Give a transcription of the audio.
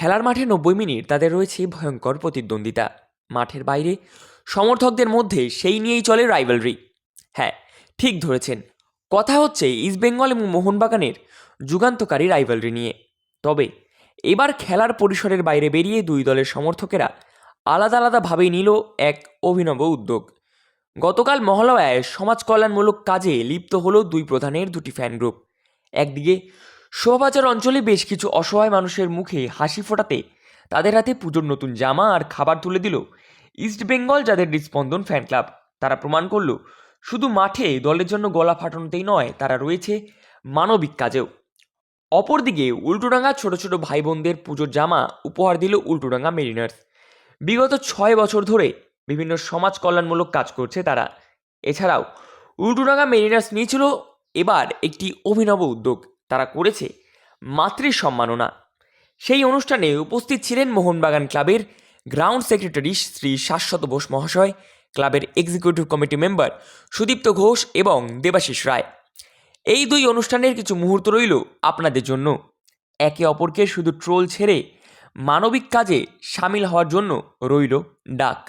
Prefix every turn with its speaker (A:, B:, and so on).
A: খেলার মাঠে নব্বই মিনিট, তাদের রয়েছে ভয়ঙ্কর প্রতিদ্বন্দ্বিতা। মাঠের বাইরে সমর্থকদের মধ্যে সেই নিয়েই চলে রাইভালরি হ্যাঁ ঠিক ধরেছেন। কথা হচ্ছে ইস্টবেঙ্গল এবং মোহনবাগানের যুগান্তকারী রাইভালরি নিয়ে। তবে এবার খেলার পরিসরের বাইরে বেরিয়ে দুই দলের সমর্থকেরা আলাদা আলাদাভাবে নিল এক অভিনব উদ্যোগ। গতকাল মহালয়ায় সমাজ কল্যাণমূলক কাজে লিপ্ত হলো দুই প্রধানের দুটি ফ্যান গ্রুপ একদিকে শোভাবাজার অঞ্চলে বেশ কিছু অসহায় মানুষের মুখে হাসি ফোটাতে তাদের হাতে পুজোর নতুন জামা আর খাবার তুলে দিল ইস্ট বেঙ্গল যাদের হৃদস্পন্দন ফ্যান ক্লাব তারা প্রমাণ করল, শুধু মাঠে দলের জন্য গলা ফাটানোতেই নয়, তারা রয়েছে মানবিক কাজেও। অপরদিকে উল্টোডাঙ্গা ছোট ছোট ভাই বোনদের পুজোর জামা উপহার দিল উল্টোডাঙ্গা মেরিনার্স বিগত ছয় বছর ধরে বিভিন্ন সমাজ কল্যাণমূলক কাজ করছে তারা। এছাড়াও উল্টোডাঙ্গা মেরিনার্স নিয়েছিল এবার একটি অভিনব উদ্যোগ। তারা করেছে মাতৃ সম্মাননা সেই অনুষ্ঠানে উপস্থিত ছিলেন মোহনবাগান ক্লাবের গ্রাউন্ড সেক্রেটারি শ্রী শাশ্বত বোস মহাশয়, ক্লাবের executive committee member Sudipta Ghosh এবং দেবাশিস রায়। এই দুই অনুষ্ঠানের কিছু মুহূর্ত রইল আপনাদের জন্য। একে অপরকে শুধু ট্রোল ছেড়ে মানবিক কাজে সামিল হওয়ার জন্য রইল ডাক।